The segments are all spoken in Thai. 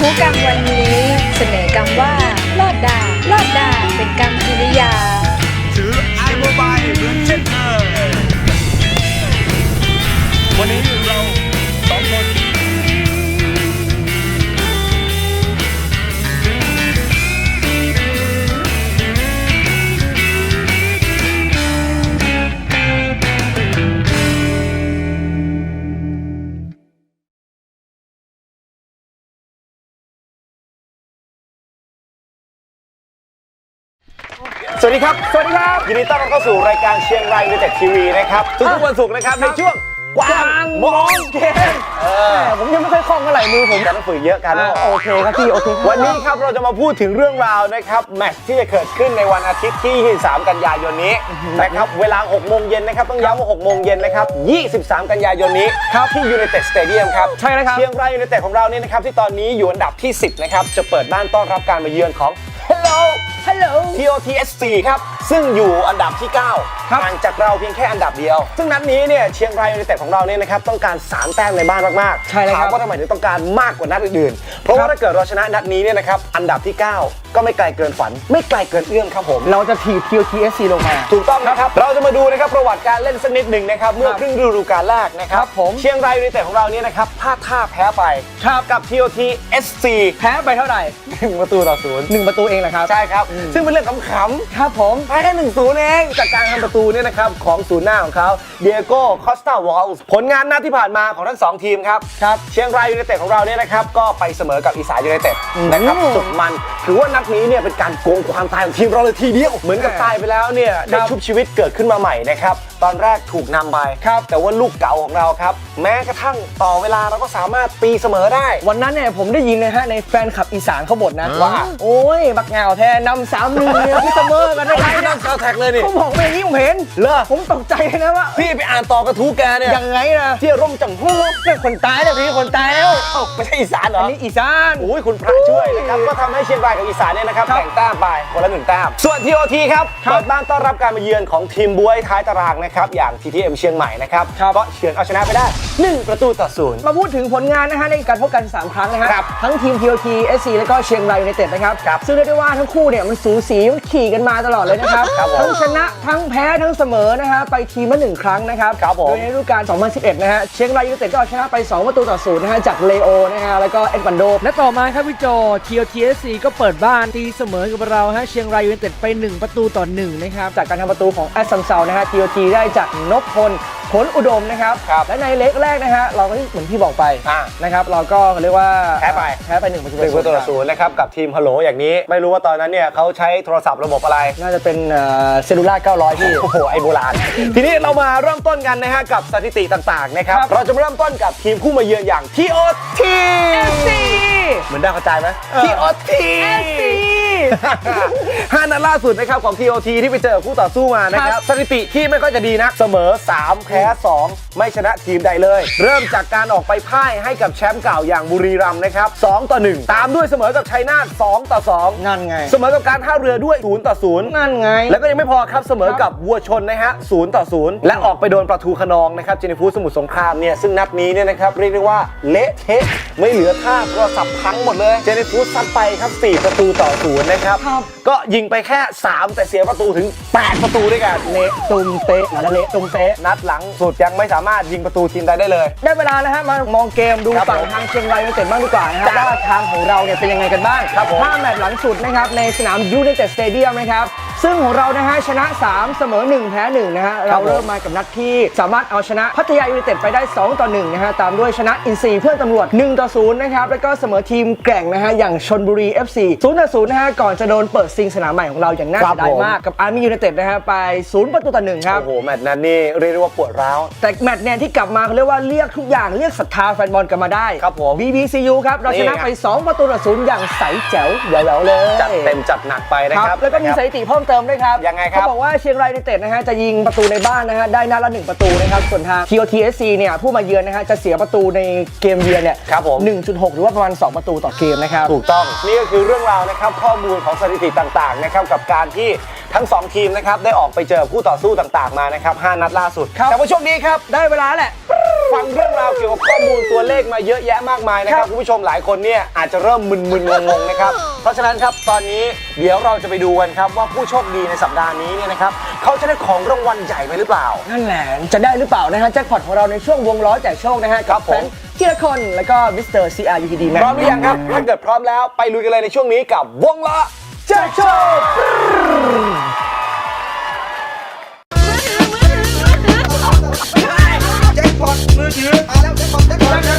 หูกรรมวันนี้ เสนอกรรมว่า ลอดดาลอดดาเป็นกรรมกิริยา สวัสดีครับ สวัสดีครับ ยินดีต้อนรับเข้าสู่รายการเชียงรายยูไนเต็ดทีวีนะครับ ทุกๆวันศุกร์นะครับในช่วงกวางมองเกมเออผมยังไม่ค่อยคล่องเท่าไหร่มือผมการต้องฝึกเยอะกันอ่าโอเคครับพี่โอเคครับวันนี้ครับเราจะมาพูดถึงเรื่องราวนะครับแมตช์ที่จะเกิดขึ้นในวันอาทิตย์ที่ 23 กันยายนนี้นะครับเวลา 6 โมงเย็นนะครับต้องย้ำว่า 6 โมงเย็นนะครับ 23 กันยายนนี้ครับที่ยูไนเต็ดสเตเดียมครับใช่แล้วครับเชียงรายยูไนเต็ดของเรานี่นะครับที่ตอนนี้อยู่อันดับที่ 10 นะครับจะเปิดบ้านต้อนรับการมาเยือนของ Hello ฮัลโหล TOTSC ครับ ซึ่งอยู่อันดับที่9ครับห่างจากเราเพียงแค่อันดับเดียว ซึ่งนัดนี้เนี่ยเชียงรายยูไนเต็ดของเราเนี่ยนะครับต้องการ 3 แต้มในบ้านมากๆใช่แล้วครับถามว่าทำไมถึงต้องการมากกว่านัดอื่นๆ เพราะว่าถ้าเกิดเราชนะนัดนี้เนี่ยนะครับอันดับที่ 9 ก็ไม่ไกลเกินฝัน ไม่ไกลเกินเอื้อมครับผม เราจะถีบ TOTSC ลงมาถูกต้องนะครับเราจะมาดูนะครับประวัติการเล่นสักนิดหนึ่งนะครับเมื่อครึ่งฤดูกาลแรกนะครับครับผมเชียงรายยูไนเต็ดของเราเนี่ยนะครับพลาดท่าแพ้ไปครับกับ TOTSC แพ้ไปเท่าไหร่หนึ่งประตูต่อศูนย์หนึ่งประตูเองแหละครับใช่ครับซึ่งเป็นเรื่องขำๆครับผมแพ้แค่หนึ่งศูนย์เองจากการทำประตูเนี่ยนะครับของศูนย์หน้าของเขาเดียโก้คอสตาวอลส์ผลงานนัดที่ผ่านมาของทั้งสองทีมครับครับเชียงรายยูไนเต็ดของเราเนี่ยนะครับก็ไปเสมอกับอีสานยูไนเต็ดนะครับอืมสุดมันถือว่านัดนี้เนี่ยเป็นการโกงความตายของทีมเราเลยทีเดียวเหมือนกับตายไปแล้วเนี่ยได้ครับชุบชีวิตเกิดขึ้นมาใหม่นะครับ ตอนแรกถูกนำไปครับแต่ว่าลูกเก่าของเราครับ แม้กระทั่งต่อเวลาเราก็สามารถตีเสมอได้ วันนั้นเนี่ยผมได้ยินนะฮะในแฟนคลับอีสานเขาบ่นนะว่า โอ้ย บักเหงาแท้นำสามหนึ่งเนี่ยพี่เสมอกันได้ไงไม่เนี่ต้ยองเซาแท็กเลยนี่ เขาบอกมาอย่างนี้ผมเห็นเลอผมตกใจเลยนะว่าเอ้ยพี่ไปอ่านต่อกระทู้แกเนี่ยยังไงนะที่ร่มจังหู้เนี่ยคนตายแล้วพี่คนตายแล้วเอ้าไม่ใช่อีสานเหรอัอนนี้อีสาน โอ้ยคุณพระช่วยนะครับก็ทำให้เชียงรายกับอีสานเนี่ยนะครับครับแบ่งแต้มไปคนละหนึ่งแต้มส่วน TOT ครับครับ เปิดบ้านต้อนรับการมาเยือนของทีมบวยท้ายตารางนะครับอย่าง TTM เชียงใหม่นะครับครับก็เฉือนเอาชนะไปได้ 1 ประตูต่อศูนย์มาพูดถึงผลงานนะฮะในการพบกัน 3 ครั้งนะฮะครับทั้งทีม TOT SC แล้วก็เชียงรายยูไนเต็ดนะครับครับซึ่งเรียกได้ว่าทั้งคู่เนี่ยมันสูสีมันขี่กันมาตลอดเลยนะครับครับผมทั้งชนะทั้งแพ้ทั้งเสมอนะฮะไปทีมละหนึ่งครั้งนะครับครับผมโดยในฤดูกาล 2011 นะฮะเชียงรายยูไนเต็ดก็เอาชนะไป 2 ประตูต่อศูนย์นะฮะจากเลโอนะฮะแล้วก็เอ็ดบันโดและต่อมาครับพี่โจ TOTSC ก็เปิดบ้านตีเสมอกับเราฮะเชียงรายยูไนเต็ดไป 1 ประตูต่อ1นะครับจากการทำประตูของแอสซัมเซานะฮะ TOT ได้จากนกพลผลอุดมนะครับรบและในเล็กแรกนะฮะเราก็เหมือนที่บอกไปอ่นะครับ เราก็เรียกว่าแพ้ไป แพ้ไปหนึ่งประตูหนึ่งปศูนย์นะครับกับทีมฮัลโหลอย่างนี้ไม่รู้ว่าตอนนั้นเนี่ยเขาใช้โทรศัพท์ระบบอะไร น่าจะเป็นเซลูล่า900ที่โอ้โหไอโบราณ ทีนี้เรามาเริ่มต้นกันนะฮะกับสถิติต่างๆนะครับเราจะเริ่มต้นกับทีมผู้มาเยือนอย่างทีโอทีเหมือนได้เข้าใจไหมทีโอที ห้านัดล่าสุดนะครับของ TOT ที่ไปเจอคู่ต่อสู้มานะครับ สถิติที่ไม่ค่อยจะดีนักเสมอ 3 แพ้ 2 ไม่ชนะทีมใดเลย เริ่มจากการออกไปพ่ายให้กับแชมป์เก่าอย่างบุรีรัมย์นะครับ2ต่อ 1 ตามด้วยเสมอกับชัยนาท2ต่อ 2 นั่นไง เสมอกับการท่าเรือด้วย 0 ต่อ 0 นั่นไง แล้วก็ยังไม่พอครับเสมอกับวัวชนนะฮะ 0 ต่อ 0 และออกไปโดนประตูขนองนะครับเจนิฟูสมุทรสงครามเนี่ยซึ่งนัดนี้เนี่ยนะครับเรียกได้ว่าเละเทะไม่เหลือท่าโทรศับท์พังหมดเลยเจนิฟูซัดไปครับ4ประตูต่อ0นย์นะครับครับ ก็ยิงไปแค่ 3 แต่เสียประตูถึง 8 ประตูด้วยกันเละตุมเตะและเละตุมเตะนัดหลังสุดยังไม่สามารถยิงประตูทีมใดได้เลย ได้เวลานะฮะมามองเกมดูครับฝั่งผมทางเชียงรายยูไนเต็ดบ้างดีกว่านะฮะจ้ะว่าทางของเราเนี่ยเป็นยังไงกันบ้างครับผมห้าแมตช์หลังสุดนะครับในสนามยูไนเต็ดสเตเดียมนะครับ ซึ่งของเรานะฮะชนะ 3 เสมอ 1 แพ้1นะฮะเราเริ่มมากับนัดที่สามารถเอาชนะพัทยายูไนเต็ดไปได้ 2 ต่อ1นะฮะตามด้วยชนะอินซีเพื่อนตำรวจ 1 ต่อ0นะครับแล้วก็เสมอทีมแกร่งนะฮะอย่างชนบุรี FC 0ต่อ0นะฮะก่อนจะโดนเปิดซิงสนามใหม่ของเราอย่างน่าครัเสีบยดายผมมากกับอาร์มี่ยูไนเต็ดนะฮะไป 0 ประตูต่อ1ครับโอ้โหแมตช์นั้นนี่เรียกได้ว่าปวดร้าวแต่แมตช์เนี่ยที่กลับมาเขาเรียกว่าเรียกทุกอย่างเรียกศรัทธาแฟนบอลกลับมาได้ครับผม BBCU ครับเราชนะไป 2 ประตูต่อศูนย์อย่างใสแจ๋วแหววๆเลยจัดเต็มจัดหนักไปนะคครัรับบแล้วก็มีสถิติเพิ่มเติมด้วยครับยังไงครับ เขาบอกว่าเชียงรายยูไนเต็ดนะฮะจะยิงประตูในบ้านนะฮะได้นัดละหนึ่งประตูนะครับส่วนทาง TOTSC เนี่ยผู้มาเยือนนะฮะจะเสียประตูในเกมเยือนเนี่ยครับผม 1.6 หรือว่าประมาณ 2 ประตูต่อเกมนะครับ ถูกต้องนี่ก็คือเรื่องราวนะครับข้อมูลของสถิติต่างๆนะครับกับการที่ทั้ง2ทีมนะครับได้ออกไปเจอคู่ต่อสู้ต่างๆมานะครับ5นัดล่าสุด ครับ แต่ว่าช่วงนี้ครับ ได้เวลาแหละ ฟังเรื่องราวเกี่ยวกับข้อมูลตัวเลขมาเยอะแยะมากมายนะครับคุณผู้ชมหลายคนเนี่ยอาจจะเริ่มมึนๆงงๆนะครับ เพราะฉะนั้นครับตอนนี้เดี๋ยวเราจะไปดูกันครับว่าผู้โชคดีในสัปดาห์นี้เนี่ยนะครับเขาจะได้ของรางวัลใหญ่ไปหรือเปล่า นั่นแหละจะได้หรือเปล่านะฮะแจ็คพอตของเราในช่วงวงล้อแจกโชคนะฮะครับผมแฟนทีละคนแล้วก็มิสเตอร์ CRUTD พร้อมหรือยังครับถ้าเกิดพร้อมแล้วไปลุยกันเลยในช่วงนี้กับวงล้อแจ็คโชค แจ็คพอตมือถือมาแล้วแจ็คพอตแจ็คพอต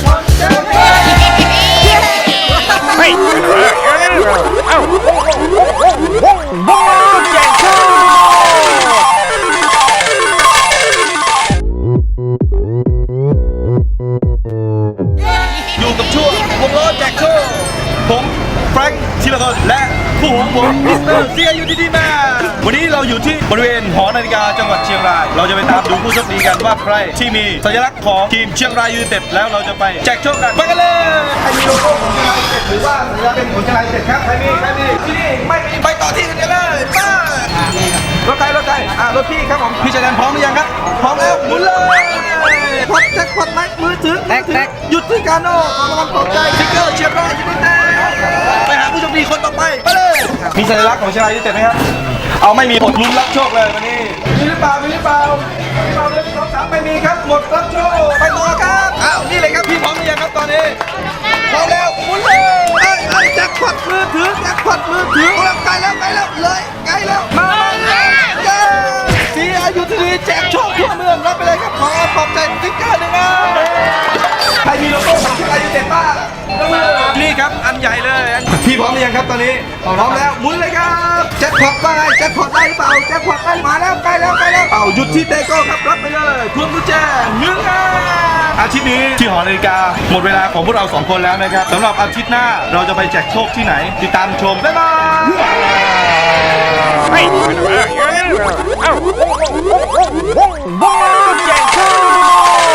อยู่ที่บริเวณหอนาฬิกาจังหวัดเชียงราย เราจะไปตามดูผู้โชคดีกันว่าใครที่มีสัญลักษณ์ของทีมเชียงรายยูไนเต็ดแล้วเราจะไปแจกโชคกันไปกันเลยใครมีโลโก้ของเชียงรายยูไนเต็ดหรือว่าสัญลักษณ์เป็นของเชียงรายยูไนเต็ดครับใครมีใครมีที่นี่ไม่มีไปต่อที่อื่นกันเลยมารถใครรถใครอ่ารถพี่ครับผมพี่ชายแดนพร้อมหรือยังครับพร้อมแล้วหมุนเลยพอดแจ็คพอดไหมมือถือแท็กแท็กหยุดที่การโน่ของรางวัลปลอบใจสติ๊กเกอร์เชียงรายยูไนเต็ด ไปหาผู้โชคดีคนต่อไปไปเลยมีสัญลักษณ์ของเชียงรายยูไนเต็ดไหมครับ เอาไม่มีอดลุ้นรับโชคเลยวันนี้มีหรือเปล่ามีหรือเปล่ามีหรือเปล่าหนึ่งสองสามไม่มีครับหมดรับโชคไปต่อครับอ้าวนี่เลยครับพี่พร้อมหรือยังครับตอนนี้พร้อมแล้วหมุนเลยเอ้ยเอ้ยแจ็คพอตมือถือแจ็คพอตมือถือโอ้แล้วใกล้แล้วใกล้แล้วเลยใกล้แล้วมาเย้ซีอายุทีแจกโชคทั่วเมืองรับไปเลยครับขอขอบใจสติ๊กเกอร์หนึ่งนะใครมีโลโก้ของเชียงรายยูไนเต็ดบ้าง ยกมือนี่ครับอันใหญ่เลยพี่พร้อมหรือยังครับตอนนี้พร้อมแล้วหมุนเลยครับแจ็คพอตว่าไงแจ็คพอตได้หรือเปล่าแจ็คพอตได้มาแล้วใกล้แล้วใกล้แล้วเอาหยุดที่เตโก้ครับรับไปเลยพวงกุญแจหนึ่งอันอาทิตย์นี้ที่หอนาฬิกาหมดเวลาของพวกเราสองคนแล้วนะครับสำหรับอาทิตย์หน้าเราจะไปแจกโชคที่ไหน ติดตามชมบ๊ายบาย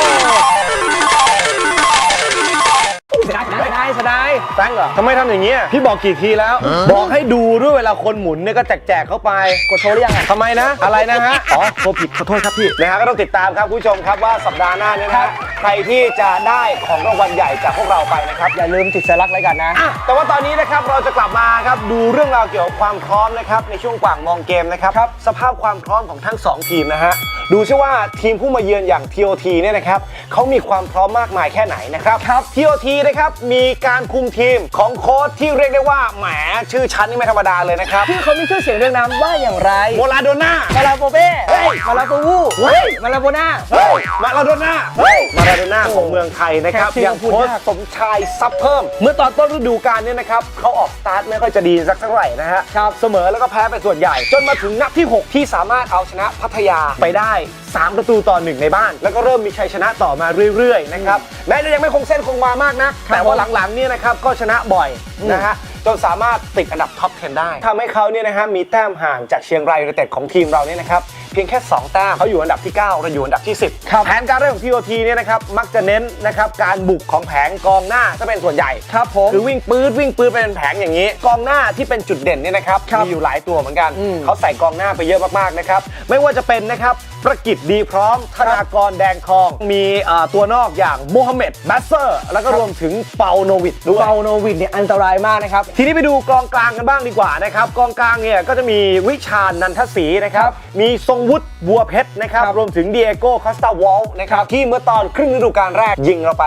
แฟรงค์เหรอทำไมทำอย่างเงี้ยพี่บอกกี่ทีแล้ว บอกให้ดูด้วยเวลาคนหมุนเนี่ยก็แจกแจกๆเข้าไป กดโชว์หรือยังอะทำไมนะ อะไรนะฮะ อ๋อโทรผิดขอโทษครับพี่นะฮะก็ต้องติดตามครับคุณผู้ชมครับว่าสัปดาห์หน้าเนี่ยนะฮะใครที่จะได้ของรางวัลใหญ่จากพวกเราไปนะครับ อย่าลืมติดสัญลักษณ์ไว้กันนะ อะแต่ว่าตอนนี้นะครับเราจะกลับมาครับดูเรื่องราวเกี่ยวกับความพร้อมนะครับในช่วงกว่างมองเกมนะครับครับสภาพความพร้อมของทั้งสองทีมนะฮะดูซิว่าทีมผู้มาเยือนอย่าง TOT เนี่ยนะครับเขามีความพร้อมมากมายแค่ไหนนะครับครับ TOT นะครับมีการคุมทีมของโค้ชที่เรียกได้ว่าแหมชื่อชั้นนี่ไม่ธรรมดาเลยนะครับที่เขามีชื่อเสียงเรียงนามว่าอย่างไรโมลาโดน่า มาลาโปเป้เฮ้ย มาลาโปวูเฮ้ย มาลาโบนาเฮ้ย มาลาโดน่า เฮ้ย มาลาโดน่าของเมืองไทยนะครับแค่ชื่ออย่างพูดโค้ชยาก สมชายซับเพิ่ม เมื่อตอนต้นฤดูกาลเนี่ยนะครับเขาออกสตาร์ทไม่ค่อยจะดีสักเท่าไหร่นะฮะครับเสมอแล้วก็แพ้ไปส่วนใหญ่ จนมาถึงนัดที่ 6 ที่สามารถเอาชนะพัทยาไปได้ 3 ประตูต่อหนึ่งในบ้าน แล้วก็เริ่มมีชัยชนะต่อมาเรื่อยๆนะครับแม้จะยังไม่คงเส้นคงวามากนะแต่ว่าหลังๆเนี่ยนะครับก็ชนะบ่อยนะฮะจนสามารถติดอันดับท็อป 10 ได้ทำให้เขาเนี่ยนะฮะมีแต้มห่างจากเชียงรายยูไนเต็ดของทีมเราเนี่ยนะครับเพียงแค่ 2 แต้มเขาอยู่อันดับที่ 9 เราอยู่อันดับที่ 10 ครับแผนการเล่นของ TOT เนี่ยนะครับมักจะเน้นนะครับการบุกของแผงกองหน้าจะเป็นส่วนใหญ่ครับผมคือวิ่งปื๊ดวิ่งปื๊ดเป็นแผงอย่างนี้ กองหน้าที่เป็นจุดเด่นเนี่ยนะครับครับมีอยู่หลายตัวเหมือนกันอืมเขาใส่กองหน้าไปเยอะมากๆนะครับไม่ว่าจะเป็นนะครับประกิตดีพร้อมธนากรแดงทอง มีเอ่อตัวนอกอย่างโมฮัมเหม็ดบัสเซอร์ แล้วก็รวมถึงเปาโนวิดด้วยเปาโนวิดเนี่ยอันตรายมากนะครับ ทีนี้ไปดูกองกลางกันบ้างดีกว่านะครับกองกลางเนี่ยก็จะมีวิชาญนันทศรีนะครับมีทรงวุฒิบัวเพชรนะครับครับ รวมถึงเดียโก้คอสตาวอลนะครับ ที่เมื่อตอนครึ่งฤดูกาลแรกยิงเราไป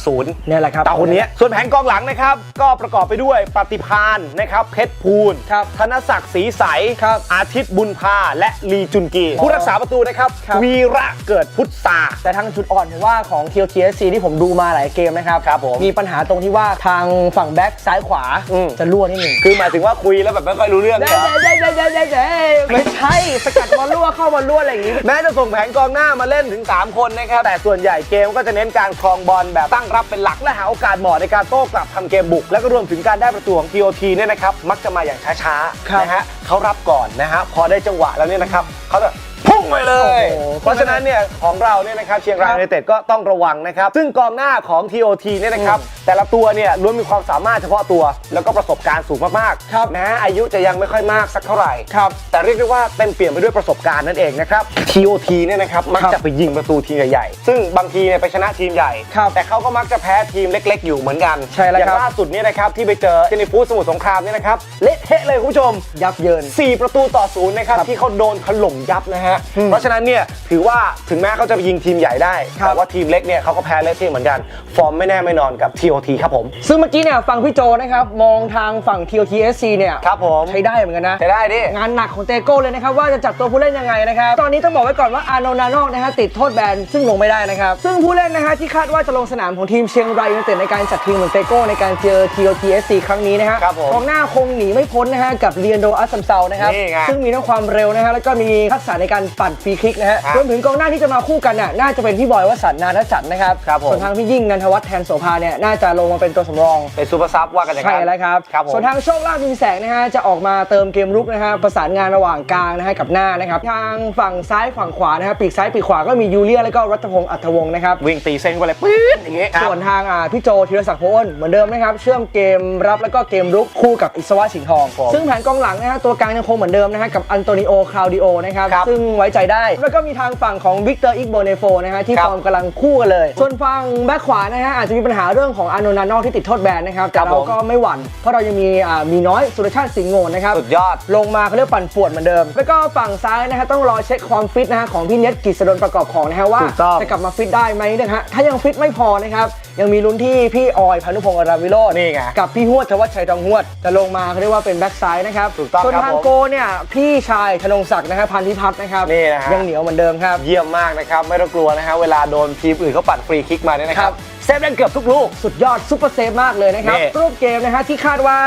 1-0เนี่ยแหละครับตาคนเนี้ยส่วนแผงกองหลังนะครับ ก็ประกอบไปด้วยปฏิพานนะครับเพชรพูนครับธนศักดิ์ศรีใสครับอาทิตย์บุญพาและลีจุนกีผู้รักษาประตูนะครับครับวีระเกิดพุทธาแต่ทางจุดอ่อนผมว่าของ TOTSC ที่ผมดูมาหลายเกมนะครับครับผมมีปัญหาตรงที่ว่าทางฝั่งแบ็กซ้ายขวาอืมจะรั่วนิดหนึ่งคือหมายถึงว่าคุยแล้วแบบไม่ค่อยรู้เรื่องเด้เหรอเด้เด้เด้เด้เด้ไม่ใช่สกัดบอลรั่วเข้าเข้าบอลลวดอะไรอย่างงี้ แม้จะส่งแผงกองหน้ามาเล่นถึง 3 คนนะครับ แต่ส่วนใหญ่เกมก็จะเน้นการครองบอลแบบตั้งรับเป็นหลักและหาโอกาสเหมาะในการโต้กลับทำเกมบุก แล้วก็รวมถึงการได้ประตูของ TOT เนี่ยนะครับมักจะมาอย่างช้าครับๆนะฮะเขารับก่อนนะฮะพอได้จังหวะแล้วเนี่ยนะครับเขาจะพุ่ งไปเลยโอ้โหเพราะฉะนั้นเนี่ยของเราเนี่ยนะครับเชียงรายครับยูไนเต็ดก็ต้องระวังนะครับ ซึ่งกองหน้าของ TOT เนี่ยนะครับ แต่ละตัวเนี่ยล้วนมีความสามารถเฉพาะตัว แล้วก็ประสบการณ์สูงมากๆครับนะฮะอายุจะยังไม่ค่อยมากสักเท่าไหร่ครับแต่เรียกได้ว่าเต็มเปี่ยมไปด้วยประสบการณ์นั่นเองนะครับ TOT เนี่ยนะครับมักครับจะไปยิงประตูทีมใหญ่ๆซึ่งบางทีเนี่ยไปชนะทีมใหญ่ครับแต่เขาก็มักจะแพ้ทีมเล็ก ๆ อยู่เหมือนกันใช่แล้วอย่าครังบล่าสุดเนี่ยนะครับที่ไปเจอเจนิฟูดสมุทรสงครามเนี่ยนะครับเละเทะเลยคุณผู้ชมยับเยิน 4 ประตูต่อศูนย์นะครับครับที่เขาโดนถล่มยับนะฮะอืมเพราะฉะนั้นเนี่ยถือว่าถึงแม้เขาจะไปยิงทีมใหญ่ได้ครับแต่ว่าทีมเล็กเนี่ยเขาก็แพ้เละเทะเหมือนกัน ฟอร์มไม่แน่ไม่นอนกับ TOT ครับผม ซึ่งเมื่อกี้เนี่ยฟังพี่โจนะครับมองทางฝั่ง TOTSC เนี่ยครับผมใช้ได้เหมือนกันนะใช้ได้ดิงานหนักของเตโก้เลยนะครับว่าจะจัดตัวผู้เล่นยังไงนะครับตอนนี้ต้องบอกไว้ก่อนว่าอาโนนานอกนะฮะติดโทษแบนซึ่งลงไม่ได้นะครับซึ่งผู้เล่นนะฮะที่คาดว่าจะลงสนามของทีมเชียงรายยูไนเต็ดในการจัดทีมเหมือนเตโก้ในการเจอ TOTSC ครั้งนี้นะฮะครับผมกองหน้าคงหนีไม่พ้นนะฮะกับเรียนโดอัสซัมเซานะครับนี่ไงซึ่งมีทั้งความเร็วนะฮะแล้วก็มีทักษะในการปั่นฟรีคิกนะฮะครับรวมถึงกองหน้าที่จะมาคู่กันน่ะน่าจะเป็นพี่บอยวสันต์นาทสันต์นะครับครับผม ส่วนทางพี่ยิ่งนันทวัฒน์แทนโสภาเนี่ยน่าจะลงมาเป็นตัวสำรอง เป็นซูเปอร์ซับว่ากันอย่างใช่นั้นแล้วครับ ครับผมส่วนทางโชคลาภยิงแสงนะฮะจะออกมาเติมเกมรุกนะฮะประสานงานระหว่างกลางนะฮะกับหน้านะครับ ทางฝั่งซ้ายฝั่งขวานะฮะปีกซ้ายปีกขวาก็มียูเลียแล้วก็รัตพงศ์อัธวงศ์นะครับ วิ่งตีเส้นไปเลยปื๊ดอย่างงี้ส่วนทางอ่าพี่โจธีรศักดิ์โพอ้นเหมือนเดิมนะครับ เชื่อมเกมรับแล้วก็เกมรุกคู่กับอิสวะสิงห์ทอง ผมซึ่งแผนกองหลังนะฮะตัวกลางยังคงเหมือนเดิมนะฮะกับอันโตนิโอคลาวดิโอนะครับ ครับซึ่งไว้ใจได้ แล้วก็มีทางฝั่งของวิกเตอร์อิกโบเนโฟนะฮะที่ครับฟอร์มกำลังคู่กันเลย ส่วนฝั่งแบ็คขวานะฮะอาจจะมีปัญหาเรื่องของอาโนนานอกที่ติดโทษแบนนะครับแต่ครับเราผมก็ไม่หวั่นเพราะเรายังมีอ่ามีน้อยสุรชาติสิงห์โง่นะครับสุดยอดลงมาเขาเรียกปั่นป่วนเหมือนเดิม แล้วก็ฝั่งซ้ายนะฮะต้องรอเช็คความฟิตนะฮะของพี่เน็ตกฤษดลประกอบของนะฮะว่าถูกต้องจะกลับมาฟิตได้ไหมนะฮะถ้ายังฟิตไม่พอนะครับยังมีลุ้นที่พี่ออยพานุพงศ์อราวิโรจน์นี่ไงกับพี่ฮวดธวัชชัยทองฮวดจะลงมาเขาเรียกว่าเป็นแบ็กซ้ายนะครับถูกต้องส่วนครับทางผมโกเนี่ยพี่ชายธนงศักดิ์นะฮะพันธิพัฒน์นะครับนี่นะฮะยังเหนียวเหมือนเดิมครับ เยี่ยมมากนะครับ ไม่ต้องกลัวนะฮะเวลาโดนทีมอื่นเขาปัดฟรีคิกมาเนี่ยนะคครัรับบเซฟได้เกือบทุกลูก สุดยอดซุปเปอร์เซฟมากเลยนะครับ นี่รูปเกมนะฮะที่คาดว่า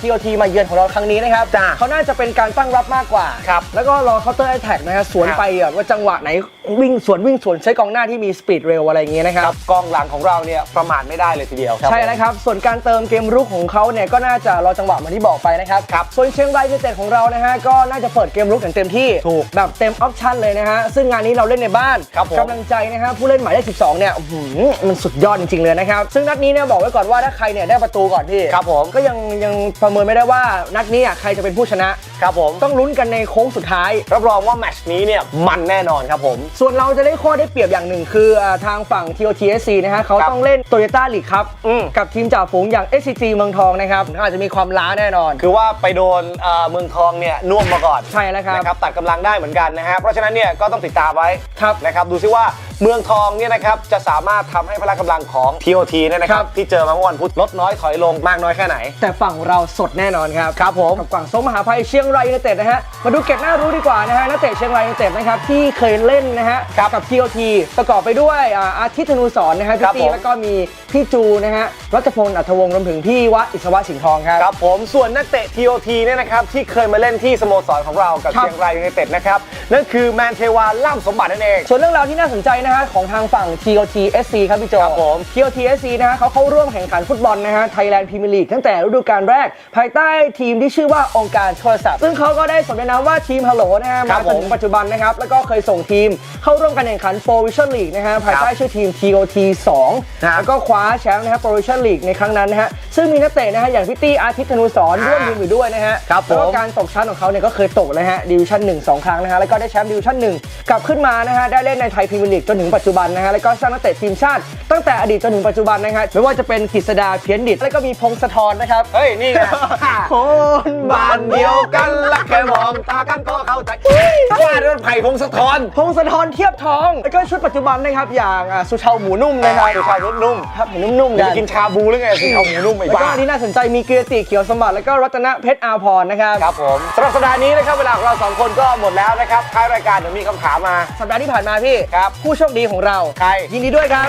TOT มาเยือนของเราครั้งนี้นะครับจ้ะเขาน่าจะเป็นการตั้งรับมากกว่า ครับแล้วก็รอเคาน์เตอร์แอตแทกนะฮะสวนครับ ไปแบบว่าจังหวะไหนวิ่งสวนวิ่งสวนใช้กองหน้าที่มีสปีดเร็วอะไรอย่างเงี้ยนะครับกองหลังของเราเนี่ยประมาทไม่ได้เลยทีเดียวใช่แล้วครับ ส่วนการเติมเกมรุกของเขาเนี่ยก็น่าจะรอจังหวะเหมือนที่บอกไปนะครับครับส่วนเชียงรายยูไนเต็ดของเรานะฮะก็น่าจะเปิดเกมรุกอย่างเต็มที่ถูกแบบเต็มออปชั่นเลยนะฮะซึ่งงานนี้เราเล่นในบ้านครับผมกำลังใจนะฮะผู้เล่นหมายเลข12 เนี่ยอื้อหือมันสุดยอดจริงๆเลยนะครับ ซึ่งนัดนี้เนี่ยบอกไว้ก่อนว่าถ้าใครเนี่ยได้ประตูก่อนพี่ครับผมก็ยังยังประเมินไม่ได้ว่านัดนี้อะใครจะเป็นผู้ชนะครับผมต้องลุ้นกันในโค้งสุดท้าย รับรองว่าแมตช์นี้เนี่ยมันแน่นอนครับผม ส่วนเราจะได้ข้อได้เปรียบอย่างหนึ่ง คืออ่าทางฝั่ง TOTSC นะฮะเขาครับต้องเล่น Toyota League ครับอืมกับทีมจ่าฝูงอย่าง SCG เมืองทองนะครับอาจจะมีความล้าแน่นอน คือว่าไปโดนเอ่อเมืองทองเนี่ยน่วมมาก่อนใช่แล้วครับนะครับตัดกำลังได้เหมือนกันนะฮะเพราะฉะนั้นเนี่ยก็ต้องติดตามไว้ครับนะครับดูซิว่าเมืองทองเนี่ยนะครับจะสามารถทำให้พละกำลังของ TOT เนี่ยนะครัครับบที่เจอมาเมื่อวันพุธลดน้อยถอยลงมากน้อยแค่ไหน แต่ฝั่งเราสดแน่นอนครับครับผมกับกวางสงมหาภัยเชียงรายยูไนเต็ดนะฮะมาดูเก็บหน้ารู้ดีกว่านะฮะนักเตะเชียงรายยูไนเต็ดนะครับที่เคยเล่นนะฮะครับกับ TOT ประกอบไปด้วยอ่าอาทิตย์ธนูสอนนะฮะครัพี่บตีผมแล้วก็มีพี่จูนะฮะรัตพลอัธวงศ์รวมถึงพี่วะอิศวะสิงห์ทองครับครับผมส่วนนักเตะ TOT เนี่ยนะครับที่เคยมาเล่นที่สโมสรของเรากับครับเชียงรายยูไนเต็ดนะครับนั่นคือแมนเทวาล่ำสมบัตินั่นเองส่วนเรื่องราวที่น่าสนใจนะฮะของทางฝั่ง TOT SC ครับพี่โจครับผม TOT SC นะฮะเขาเข้าร่วมแข่งขันฟุตบอลนะฮะ Thailand Premier League ตั้งแต่ฤดูกาลแรก ภายใต้ทีมที่ชื่อว่าองค์การโทรศัพท์ ซึ่งเขาก็ได้สมญานามว่าทีมฮัลโหลนะฮะครัมาบจนถึงปัจจุบันนะครับแล้วก็เคยส่งทีมเข้าร่วมการแข่งขัน Pro Vision League นะฮะภายใต้ชื่อทีม TOT 2ครับแล้วก็คว้าแชมป์นะฮะ Pro Vision League ในครั้งนั้นนะฮะซึ่งมีนักเตะนะฮะอย่างพี่ตี้อาทิตย์ธนูสอนร่วมทีมอยู่ด้วยนะฮะครับผมแล้วก็การตกชั้นของเขาเนี่ยก็เคยตกนะฮะดิวิชั่น1 2 ครั้งนะฮะแล้วก็ได้แชมป์ดิวิชั่น1กลับขึ้นมานะฮะได้เล่นในไทยพรีเมียร์ลีกจนถึงปัจจุบันนะฮะแล้วก็สร้างนักเตะทีมชาติ ตั้งแต่อดีตจนถึงปัจจุบันนะฮะไม่ว่าจะเป็นกฤษดาเพียรดิตแล้วก็มีพงศธรนะครับเฮ้ยนี่ไงคนบ้านเดียวกันละแค่มองตากันก็เข้าใจว่าเรื่องไผ่พงศธรพงศธรเทียบทอง แล้วก็ชุดปัจจุบันนะครับอย่างอ่าสุชาวหมูนุ่มนะครับสุชาวนุ่มครับเห็นนุ่มๆๆกัจะน กินชาบูหรือไงสิเอาหมูนุ่มไปแล้วก็บ้าอันนี้น่าสนใจมีเกียรติเขียวสมบัติ แล้วก็รัตนเพชรอาพรนะครับครับผมสำหรับสัปดาห์นี้นะครับเวลาของเราสองคนก็หมดแล้วนะครับท้ายรายการเดี๋ยวมีคำถามมา สัปดาห์ที่ผ่านมาพี่ ครับ ผู้โชคดีของเราใครยินดีด้วยครับ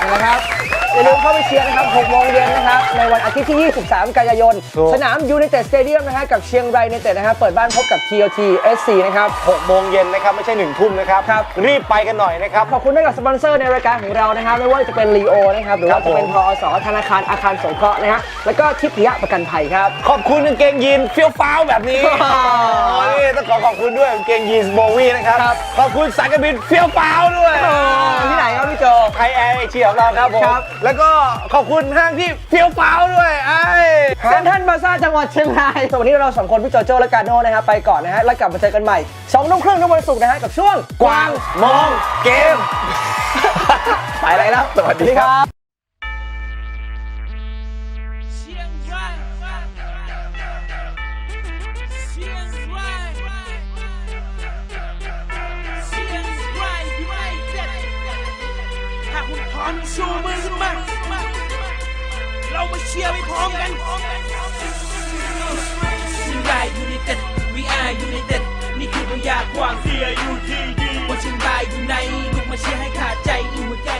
นี่แหละครับเอย่าลืมเข้าไปเชียร์นะครับ6โมงเย็นนะครับในวันอาทิตย์ที่ 23 กันยายน ถูก สนามยู n นเต็ดสเตเดียมนะฮะกับเชียงรายยู n นเต็ดนะฮะเปิดบ้านพบกับ TOT SC นะครับ 6โมงเย็นนะครับไม่ใช่1ทุ่มนะครับครับ รีบไปกันหน่อยนะครับ ขอบคุณด้วยกับสปอนเซอร์ในรายการของเรานะครับไม่ว่าจะเป็นลีโอนะครับหรือครัว่าบจะเป็นผมพอสธนาคารอาคารสงเคราะห์นะฮะแล้วก็ทิพยะประกันภัยครับ ขอบคุณกางเกงยีนเฟี้ยวฟ้าวแบบนี้อ๋อโอ้นี่ต้องขอขอบคุณด้วยกางเกงยีนโบวี่นะครับ ครับ ขอบคุณสายการบินเฟี้ยวฟ้าวด้วยที่ไหนครับพี่โจ ไทยแอร์เอเชียของเราครับผม ครับแล้วก็ขอบคุณห้างที่เฟี้ยวฟ้าวด้วยไอ้เซนทรันบาซ่าจังหวัดเชียงรายสวันนี้เราสองคนพี่โจโจ้และกาโน่นะครับไปก่อนนะฮะแล้วกลับมาเจอกันใหม่สองทุ่มครึ่งทุกวันศุกร์นะฮะกับช่วงกวางมองเกม ไปเลยแล้วสวัสดีครับเชีย งรายเชียงรายเชียงรายยูไนเต็ดถ้าคุณพร้อมชูมือขึ้นมาเรามาเชียร์ไปพร้อมกันเชียงรายยูไนเต็ด we are united นี่คือตัวอย่างกว้างเสียอยู่ที่ดีว่าเชียงรายอยู่ไหนลุกมาเชียร์ให้ขาดใจอยู่หัวใจ